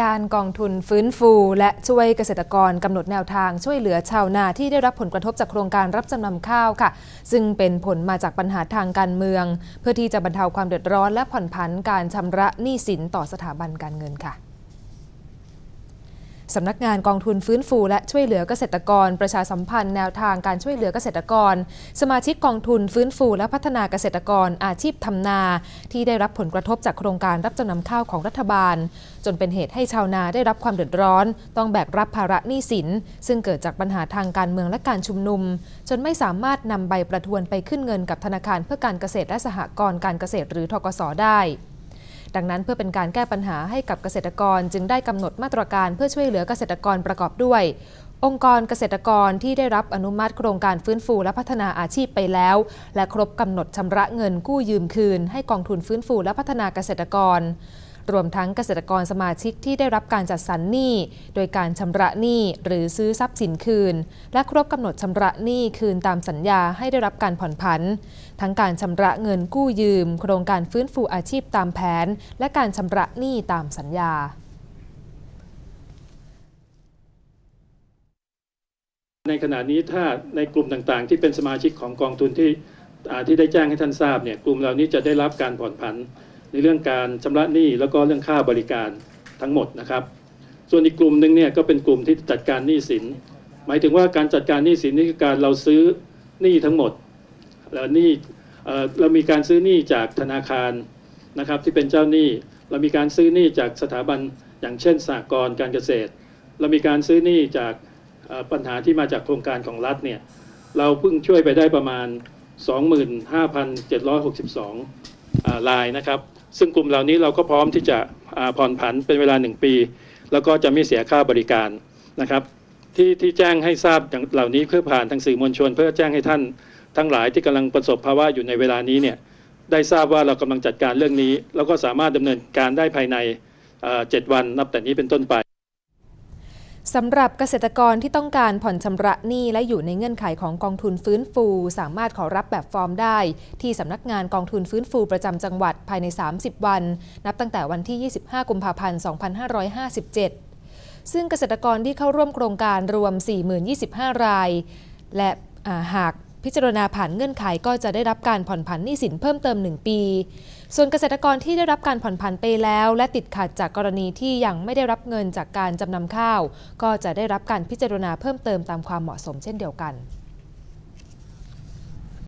ด้านกองทุนฟื้นฟูและช่วยเกษตรกรกำหนดแนวทางช่วยเหลือชาวนาที่ได้รับผลกระทบจากโครงการรับจำนำข้าวค่ะ ซึ่งเป็นผลมาจากปัญหาทางการเมือง เพื่อที่จะบรรเทาความเดือดร้อนและผ่อนผันการชำระหนี้สินต่อสถาบันการเงินค่ะ สำนักงานกองทุนฟื้นฟูและช่วยเหลือเกษตรกร ประชาสัมพันธ์แนวทางการช่วยเหลือเกษตรกร สมาชิกกองทุนฟื้นฟูและพัฒนาเกษตรกรอาชีพทำนา ที่ได้รับผลกระทบจากโครงการรับจำนำข้าวของรัฐบาล จนเป็นเหตุให้ชาวนาได้รับความเดือดร้อน ต้องแบกรับภาระหนี้สิน ซึ่งเกิดจากปัญหาทางการเมืองและการชุมนุม จนไม่สามารถนำใบประทวนไปขึ้นเงินกับธนาคารเพื่อการเกษตรและสหกรณ์การเกษตรหรือทกสได้ ดังนั้นเพื่อเป็นการแก้ปัญหาให้กับเกษตรกรจึงได้กำหนดมาตรการเพื่อช่วยเหลือเกษตรกรประกอบด้วย องค์กรเกษตรกรที่ได้รับอนุมัติโครงการฟื้นฟูและพัฒนาอาชีพไปแล้ว และครบกำหนดชำระเงินกู้ยืมคืน ให้กองทุนฟื้นฟูและพัฒนาเกษตรกร รวมทั้งเกษตรกรสมาชิกที่ได้รับการจัดสรรหนี้ โดยการชำระหนี้หรือซื้อทรัพย์สินคืน และครบกำหนดชำระหนี้คืนตามสัญญาให้ได้รับการผ่อนผัน ทั้งการชำระเงินกู้ยืม โครงการฟื้นฟูอาชีพตามแผน และการชำระหนี้ตามสัญญาในขณะนี้ถ้าในกลุ่มต่างๆ ที่เป็นสมาชิกของกองทุนที่ที่ได้แจ้งให้ท่านทราบเนี่ยกลุ่มเหล่านี้จะได้รับการผ่อนผัน ในเรื่องการชำระหนี้แล้วก็เรื่องค่าบริการทั้งหมดนะครับ ส่วนอีกกลุ่มหนึ่งเนี่ยก็เป็นกลุ่มที่จัดการหนี้สิน หมายถึงว่าการจัดการหนี้สินนี่คือการเราซื้อหนี้ทั้งหมดแล้วหนี้เรามีการซื้อหนี้จากธนาคารนะครับที่เป็นเจ้าหนี้ เรามีการซื้อหนี้จากสถาบันอย่างเช่นสหกรณ์การเกษตร เรามีการซื้อหนี้จากปัญหาที่มาจากโครงการของรัฐเนี่ยเราเพิ่งช่วยไปได้ประมาณ 25,762อ่ารายนะครับ ซึ่งกลุ่มเหล่านี้เราก็พร้อมที่จะผ่อนผันเป็นเวลา 1 ปี แล้วก็จะไม่เสียค่าบริการนะครับที่ที่แจ้งให้ทราบอย่างเหล่านี้เพื่อผ่านทางสื่อมวลชน เพื่อแจ้งให้ท่านทั้งหลายที่กำลังประสบภาวะอยู่ในเวลานี้เนี่ยได้ทราบว่าเรากำลังจัดการเรื่องนี้ แล้วก็สามารถดำเนินการได้ภายในเอ่อ7วันนับแต่นี้เป็นต้นไป สำหรับเกษตรกรที่ต้องการผ่อนชำระหนี้และอยู่ในเงื่อนไขของกองทุนฟื้นฟู สามารถขอรับแบบฟอร์มได้ ที่สำนักงานกองทุนฟื้นฟูประจำจังหวัดภายใน 30 วัน นับตั้งแต่วันที่ 25 กุมภาพันธ์ 2557 ซึ่งเกษตรกรที่เข้าร่วมโครงการรวม 40,025 ราย และาหาก พิจารณาผ่านเงื่อนไขก็จะได้รับการผ่อนผันหนี้สินเพิ่มเติม 1 ปี ส่วนเกษตรกรที่ได้รับการผ่อนผันไปแล้ว และติดขัดจากกรณีที่ยังไม่ได้รับเงินจากการจำนำข้าว ก็จะได้รับการพิจารณาเพิ่มเติมตามความเหมาะสมเช่นเดียวกัน